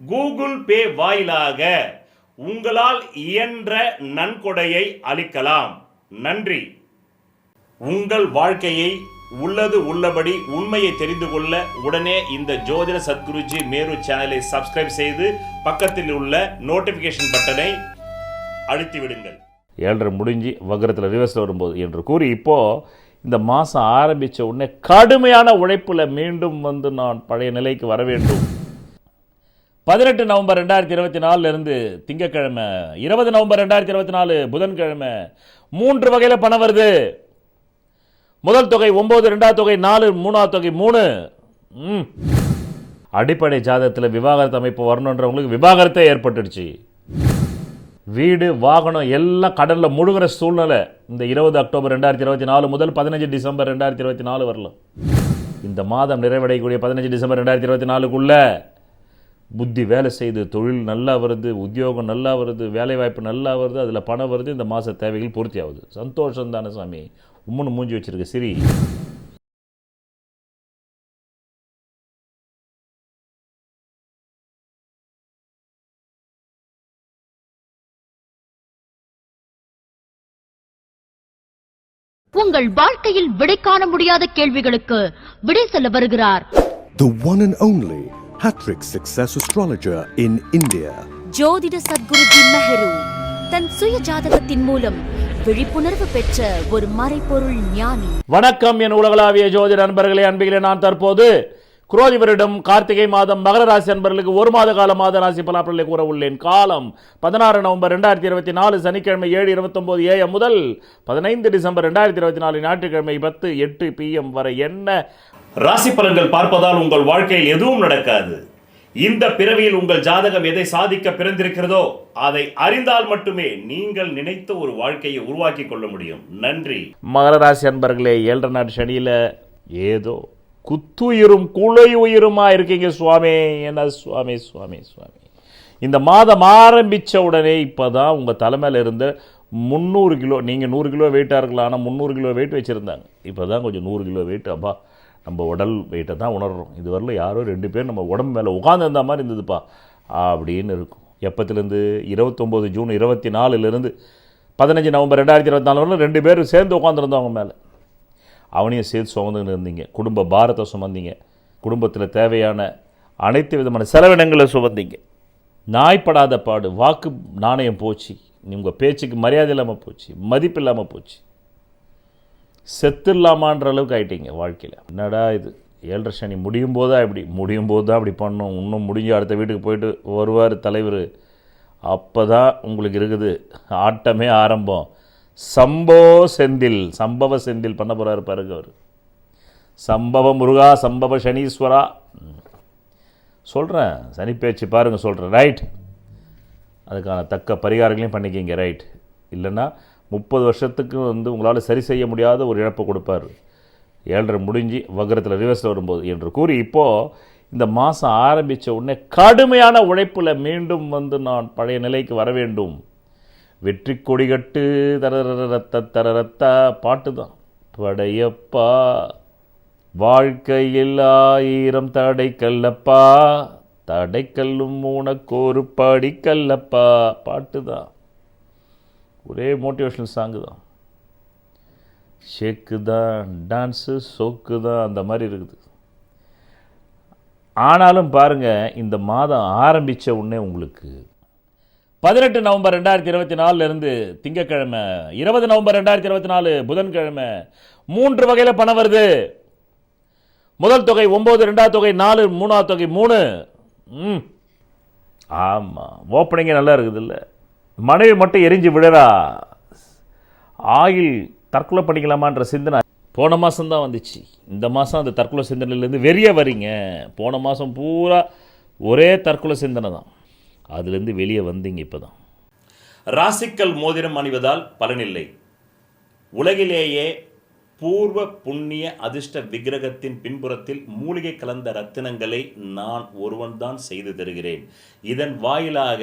Google Pay வாயிலாக உங்களால் இயன்ற நன்கொடையை அளிக்கலாம். நன்றி. உங்கள் வாழ்க்கையை உள்ளது உள்ளபடி உண்மையை தெரிந்து கொள்ள உடனே இந்த ஜோதிட சத்குருஜி மேரு சேனலை சப்ஸ்கிரைப் செய்து பக்கத்தில் உள்ள நோட்டிபிகேஷன் பட்டனை அழுத்தி விடுங்கள் ஏழரை முடிஞ்சு வக்கரத்தில் ரிவர்ஸில் வரும்போது என்று கூறி இப்போது இந்த மாதம் ஆரம்பித்த உடனே கடுமையான உழைப்பில் மீண்டும் வந்து நான் பழைய நிலைக்கு வர வேண்டும். பதினெட்டு நவம்பர் ரெண்டாயிரத்தி இருபத்தி நாலுலேருந்து திங்கக்கிழமை இருபது நவம்பர் ரெண்டாயிரத்தி இருபத்தி நாலு புதன்கிழமை மூன்று வகையில் பணம் வருது. முதல் தொகை ஒம்பது ரெண்டாவது தொகை நாலு மூணாவது தொகை மூணு. ம். அடிப்படை ஜாதகத்தில் விவாகரத்து அமைப்பு வரணுன்றவங்களுக்கு விவாகரத்தே ஏற்பட்டுடுச்சு. வீடு வாகனம் எல்லாம் கடலில் முழுகிற சூழ்நிலை இந்த இருபது அக்டோபர் ரெண்டாயிரத்தி இருபத்தி நாலு முதல் பதினஞ்சு டிசம்பர் ரெண்டாயிரத்தி இருபத்தி நாலு வரலாம். இந்த மாதம் நிறைவடையக்கூடிய பதினஞ்சு டிசம்பர் ரெண்டாயிரத்தி இருபத்தி நாலுக்குள்ளே புத்தி வேலை செய்து தொழில் நல்லா வருது உத்தியோகம் நல்லா வருது வேலைவாய்ப்பு நல்லா வருது அதில் பணம் வருது இந்த மாத தேவைகள் பூர்த்தி ஆகுது சந்தோஷம் தானே சாமி? உம்முன்னு மூஞ்சி வச்சிருக்க சிரி. உங்கள் வாழ்க்கையில் விடை காண முடியாத கேள்விகளுக்கு விடை சொல்ல வருகிறார். The one and only Hattrick Success Astrologer in India. ஜோதிட சத்குருஜி மெஹரு தன் சுய ஜாதகத்தின் மூலம் விழிப்புணர்வு பெற்ற ஒரு மறைபொருள் ஞானி. வணக்கம் என் உலகளாவிய ஜோதிட நண்பர்களே அன்பிகளே நான் தற்போது குரோதி வருடம் கார்த்திகை மாதம் மகர ராசி அன்பர்களுக்கு ஒரு மாத கால மாத ராசி பலாப்பலை கூற உள்ளேன். காலம் பதினாறு நவம்பர் ரெண்டாயிரத்தி இருபத்தி நாலு சனிக்கிழமை ஏழு இருபத்தொம்போது ஏஎம் முதல் பதினைந்து டிசம்பர் ரெண்டாயிரத்தி இருபத்தி நாலு ஞாயிற்றுக்கிழமை பத்து எட்டு பிஎம் வரை. என்ன ராசி பலன்கள் பார்ப்பதால் உங்கள் வாழ்க்கையில் எதுவும் நடக்காது. இந்த பிறவியில் உங்கள் ஜாதகம் எதை சாதிக்க பிறந்திருக்கிறதோ அதை அறிந்தால் மட்டுமே நீங்கள் நினைத்த ஒரு வாழ்க்கையை உருவாக்கி கொள்ள முடியும். நன்றி. மகர ராசி அன்பர்களே ஏழரை நாடு சனியில் ஏதோ குத்துயிரும் குலை உயிருமா இருக்கீங்க சுவாமி. என்ன சுவாமி சுவாமி சுவாமி. இந்த மாதம் ஆரம்பித்த உடனே இப்போ தான் உங்கள் தலைமையில் இருந்த முந்நூறு கிலோ நீங்கள் நூறு கிலோ வெயிட்டாக இருக்கலாம் ஆனால் முந்நூறு கிலோ வெயிட் வச்சுருந்தாங்க. இப்போ தான் கொஞ்சம் நூறு கிலோ வெயிட் அப்பா நம்ம உடல் வெயிட்டை தான் உணர்றோம். இதுவரையில் யாரோ ரெண்டு பேர் நம்ம உடம்பு மேலே உட்காந்துருந்த மாதிரி இருந்ததுப்பா. அப்படின்னு இருக்கும். எப்பத்துலேருந்து? இருபத்தொம்போது ஜூன் இருபத்தி நாலுலேருந்து பதினஞ்சு நவம்பர் ரெண்டாயிரத்தி இருபத்தி நாலு வரலும் ரெண்டு பேரும் சேர்ந்து உட்காந்துருந்தவங்க மேலே. அவனையும் சேர்த்து சுமந்துன்னு இருந்தீங்க. குடும்ப பாரத்தை சுமந்தீங்க. குடும்பத்தில் தேவையான அனைத்து விதமான செலவினங்களை சுமந்தீங்க. நாய்ப்படாத பாடு வாக்கு நாணயம் போச்சு. உங்கள் பேச்சுக்கு மரியாதை இல்லாமல் போச்சு மதிப்பு இல்லாமல் போச்சு. செத்துடலாமான்ற அளவுக்கு ஆயிட்டீங்க வாழ்க்கையில். என்னடா இது? ஏழரை சனி முடியும் போதா இப்படி? முடியும் போது தான் அப்படி பண்ணணும். இன்னும் முடிஞ்சு அடுத்த வீட்டுக்கு போயிட்டு வருவார் தலைவர். அப்போ தான் உங்களுக்கு இருக்குது. ஆட்டமே ஆரம்பம். சம்போ செந்தில் சம்பவ செந்தில் பண்ண போகிறாரு பாருங்க அவர். சம்பவ முருகா சம்பவ சனீஸ்வரா. சொல்கிறேன் சனி பேச்சு பாருங்கள் சொல்கிறேன் ரைட் அதுக்கான தக்க பரிகாரங்களையும் பண்ணிக்கிங்க. ரைட் இல்லைன்னா முப்பது வருஷத்துக்கு வந்து உங்களால் சரி செய்ய முடியாத ஒரு இழப்பை கொடுப்பார். ஏழரை முடிஞ்சு வக்கரத்தில் ரிவர்ஸில் வரும்போது என்று கூறி இப்போது இந்த மாதம் ஆரம்பித்த உடனே கடுமையான உழைப்பில் மீண்டும் வந்து நான் பழைய நிலைக்கு வர வேண்டும். வெற்றி கொடிகட்டு தரரத்த தரரத்த பாட்டு தான். படையப்பா வாழ்க்கையில் ஆயிரம் தடைக்கல்லப்பா தடைக்கல்லும் உனக்கு ஒரு படிக்கல்லப்பா பாட்டு தான். ஒரே மோட்டிவேஷனல் சாங்கு தான். ஷேக்கு தான் டான்ஸு சோக்கு தான் அந்த மாதிரி இருக்குது. ஆனாலும் பாருங்கள் இந்த மாதம் ஆரம்பித்த உடனே உங்களுக்கு பதினெட்டு நவம்பர் ரெண்டாயிரத்தி இருபத்தி நாலுலேருந்து திங்கக்கிழமை இருபது நவம்பர் ரெண்டாயிரத்தி இருபத்தி நாலு புதன்கிழமை மூன்று வகையில் பணம் வருது. முதல் தொகை ஒம்பது ரெண்டாவது தொகை நாலு மூணாவது தொகை மூணு. ம். ஆமாம் ஓப்பனிங்கே நல்லா இருக்குது இல்லை மனைவி மட்டும் எரிஞ்சு விழறா? ஆயில் தற்கொலை பண்ணிக்கலாமான்ற சிந்தனை. போன மாதம் தான் வந்துச்சு. இந்த மாதம் அந்த தற்கொலை சிந்தனையிலேருந்து வெறிய வரீங்க. போன மாதம் பூரா ஒரே தற்கொலை சிந்தனை தான். அதுலேருந்து வெளியே வந்தீங்க இப்போ தான் ராசிக்கல் மோதிரம் அணிவதால் பலனில்லை. உலகிலேயே பூர்வ புண்ணிய அதிர்ஷ்ட விக்கிரகத்தின் பின்புறத்தில் மூலிகை கலந்த ரத்தினங்களை நான் ஒருவன்தான் செய்து தருகிறேன். இதன் வாயிலாக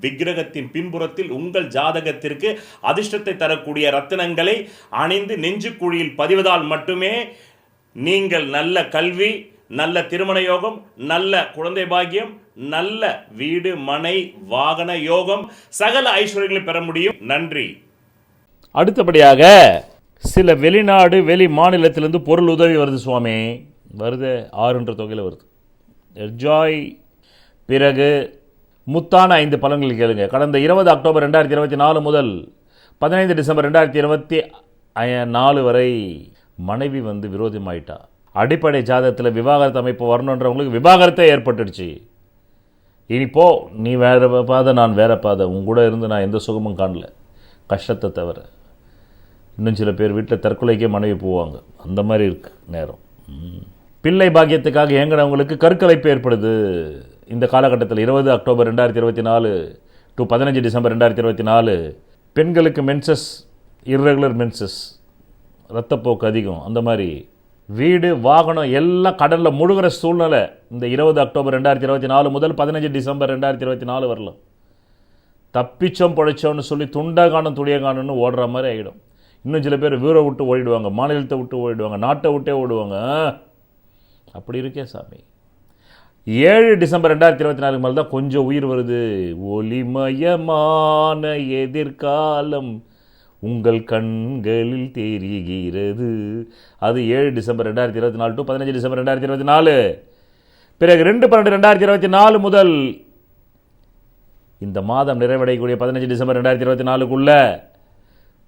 விக்கிரகத்தின் பின்புறத்தில் உங்கள் ஜாதகத்திற்கு அதிர்ஷ்டத்தை தரக்கூடிய ரத்தினங்களை அணிந்து நெஞ்சுக்குழியில் பதிவதால் மட்டுமே நீங்கள் நல்ல கல்வி நல்ல திருமண யோகம் நல்ல குழந்தை பாக்கியம் நல்ல வீடு மனை வாகன யோகம் சகல ஐஸ்வர்யங்களை பெற முடியும். நன்றி. அடுத்தபடியாக சில வெளிநாடு வெளி மாநிலத்திலேருந்து பொருள் உதவி வருது சுவாமி. வருது ஆறுன்ற தொகையில் வருது. என்ஜாய் பிறகு முத்தான ஐந்து பலன்கள் கேளுங்க. கடந்த இருபது அக்டோபர் ரெண்டாயிரத்தி இருபத்தி நாலு முதல் பதினைந்து டிசம்பர் ரெண்டாயிரத்தி இருபத்தி நாலு வரை மனைவி வந்து விரோதமாயிட்டா. அடிப்படை ஜாதகத்தில் விவாகரத்து அமைப்பு வரணுன்றவங்களுக்கு விவாகரத்தே ஏற்பட்டுடுச்சு. இனி போ நீ வேற பாதை நான் வேற பாதை. உன் கூட இருந்து நான் எந்த சுகமும் காணல. கஷ்டத்தை தவிர. இன்னும் சில பேர் வீட்டில் தற்கொலைக்கே மனைவி போவாங்க. அந்த மாதிரி இருக்கு நேரம். பிள்ளை பாக்கியத்துக்காக ஏங்கினவங்களுக்கு கருக்கலைப்பு ஏற்படுது. இந்த காலகட்டத்தில் இருபது அக்டோபர் ரெண்டாயிரத்தி இருபத்தி நாலு டு பதினஞ்சு டிசம்பர் ரெண்டாயிரத்தி இருபத்தி நாலு பெண்களுக்கு மென்சஸ் இர்ரெகுலர் மென்சஸ் ரத்தப்போக்கு அதிகம். அந்த மாதிரி வீடு வாகனம் எல்லாம் கடலில் முழுகிற சூழ்நிலை இந்த இருபது அக்டோபர் ரெண்டாயிரத்தி இருபத்தி நாலு முதல் பதினஞ்சு டிசம்பர் ரெண்டாயிரத்தி இருபத்தி நாலு வரலாம். தப்பிச்சோம் பொழைச்சோம்னு சொல்லி துண்டா காணும் துடிய காணும்னு ஓடுற மாதிரி ஆகிடும் இன்னும் சில பேர் வீரை விட்டு ஓடிடுவாங்க மாநிலத்தை விட்டு ஓடிடுவாங்க நாட்டை விட்டே ஓடுவாங்க. அப்படி இருக்கே சாமி. ஏழு டிசம்பர் ரெண்டாயிரத்தி இருபத்தி நாலு மேலே தான் கொஞ்சம் உயிர் வருது. ஒளிமயமான எதிர்காலம் உங்கள் கண்களில் தெரிகிறது. அது ஏழு டிசம்பர் ரெண்டாயிரத்தி இருபத்தி நாலு டு பதினஞ்சு டிசம்பர் ரெண்டாயிரத்தி இருபத்தி நாலு. பிறகு ரெண்டு பன்னெண்டு ரெண்டாயிரத்தி இருபத்தி நாலு முதல் இந்த மாதம் நிறைவடையக்கூடிய பதினஞ்சு டிசம்பர் ரெண்டாயிரத்தி இருபத்தி நாலுக்குள்ளே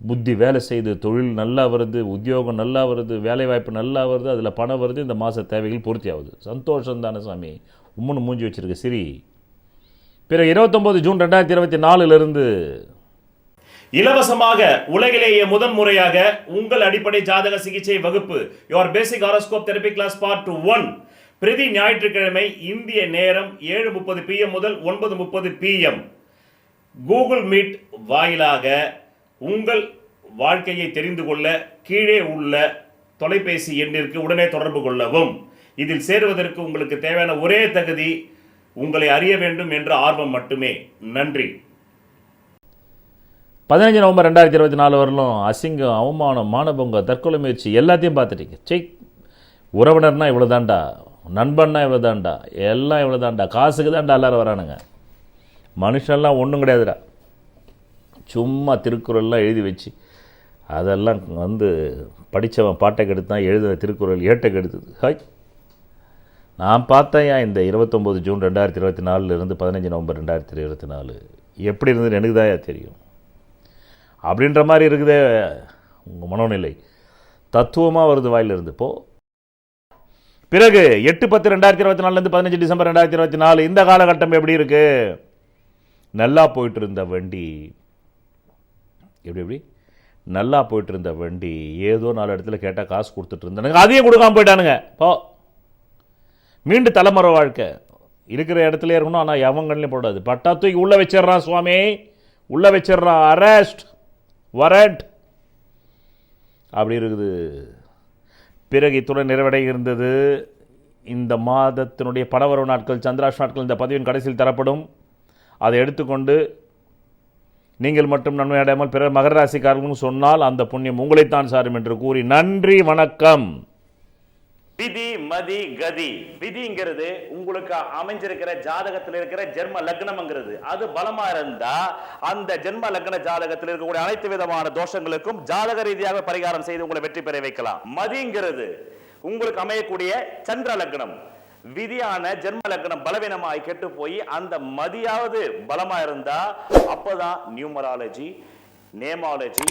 புத்தி வேலை செய்து தொழில் நல்லா வருது உத்தியோகம் நல்லா வருது வேலைவாய்ப்பு நல்லா வருது அதில் பணம் வருது இந்த மாத தேவைகள் பூர்த்தி ஆகுது சந்தோஷம் தானே சாமி. உம்முன்னு மூஞ்சி வச்சுருக்க சிரி. பிறகு இருபத்தொம்போது ஜூன் ரெண்டாயிரத்தி இருபத்தி நாலுலேருந்து இலவசமாக உலகிலேயே முதன் முறையாக உங்கள் அடிப்படை ஜாதக சிகிச்சை வகுப்பு your basic horoscope therapy class part one பிரதி ஞாயிற்றுக்கிழமை இந்திய நேரம் ஏழு முப்பது பிஎம் முதல் ஒன்பது முப்பது பிஎம் கூகுள் மீட் வாயிலாக உங்கள் வாழ்க்கையை தெரிந்து கொள்ள கீழே உள்ள தொலைபேசி எண்ணிற்கு உடனே தொடர்பு கொள்ளவும். இதில் சேருவதற்கு உங்களுக்கு தேவையான ஒரே தகுதி உங்களை அறிய வேண்டும் என்ற ஆர்வம் மட்டுமே. நன்றி. பதினஞ்சு நவம்பர் ரெண்டாயிரத்தி இருபத்தி நாலு வரலும் அசிங்கம் அவமானம் மானபங்க தற்கொலை முயற்சி எல்லாத்தையும் பார்த்துட்டீங்க. செய் உறவினர்னா இவ்வளோ தாண்டா நண்பன்னா இவ்வளோ தாண்டா எல்லாம் இவ்வளோ தாண்டா காசுக்கு தாண்டா எல்லாரும் வரானுங்க. மனுஷன்லாம் ஒன்றும் கிடையாதுடா. சும்மா திருக்குறள்லாம் எழுதி வச்சு அதெல்லாம் வந்து படித்தவன் பாட்டை கெடுத்தான் எழுதின திருக்குறள் ஏட்டை கெடுத்தது. ஹாய் நான் பார்த்தேன் இந்த இருபத்தொம்போது ஜூன் ரெண்டாயிரத்தி இருபத்தி நாலுலேருந்து பதினஞ்சு நவம்பர் ரெண்டாயிரத்தி இருபத்தி நாலு. எப்படி இருந்தது எனக்கு தான் தெரியும். அப்படின்ற மாதிரி இருக்குதே உங்கள் மனோநிலை. தத்துவமாக வருது வாயிலிருந்து. போ. பிறகு எட்டு பத்து ரெண்டாயிரத்தி இருபத்தி நாலுலேருந்து பதினஞ்சு டிசம்பர் ரெண்டாயிரத்தி இருபத்தி நாலு இந்த காலகட்டம் எப்படி இருக்குது நல்லா போயிட்டு இருந்த வண்டி. எப்படி எப்படி? நல்லா போயிட்டு இருந்த வண்டி ஏதோ நாலு இடத்துல கேட்டால் காசு கொடுத்துட்டு இருந்தானுங்க. அதையும் கொடுக்காம போயிட்டானுங்க. போ. மீண்டும் தலைமுறை வாழ்க்கை. இருக்கிற இடத்துல இருக்கணும் ஆனால் எவங்கள்லையும் போடாது. பட்டா தூக்கி உள்ளே வச்சிடுறான் சுவாமி. உள்ளே வச்சிடுறான். அரெஸ்ட் வரண்ட் அப்படி இருக்குது. பிறகு இத்துடன் இருந்தது இந்த மாதத்தினுடைய பணவரவு நாட்கள் சந்திராஷ் நாட்கள் இந்த பதிவின் கடைசியில் தரப்படும். அதை எடுத்துக்கொண்டு நீங்கள் மட்டும் நன்மை அடையாமல் பிறர் மகர ராசிக்காரர்களும் சொன்னால் அந்த புண்ணியம் உங்களைத்தான் சாரும் என்று கூறி நன்றி வணக்கம். விதி மதி கதி. விதிங்கிறது உங்களுக்கு அமைஞ்சிருக்கிற ஜாதகத்தில் இருக்கிற ஜென்ம லக்னம்ங்கிறது. அது பலமா இருந்தா அந்த ஜென்ம லக்ன ஜாதகத்தில் இருக்கக்கூடிய அனைத்து விதமான தோஷங்களுக்கும் ஜாதக ரீதியாக பரிகாரம் செய்து உங்களை வெற்றி பெற வைக்கலாம். மதிங்கிறது உங்களுக்கு அமையக்கூடிய சந்திர லக்னம். விதியான ஜென்ம லக்னம் பலவீனமாய் கெட்டு போய் அந்த மதியாவது பலமா இருந்தா அப்பதான் நியூமராலஜி நேமாலஜி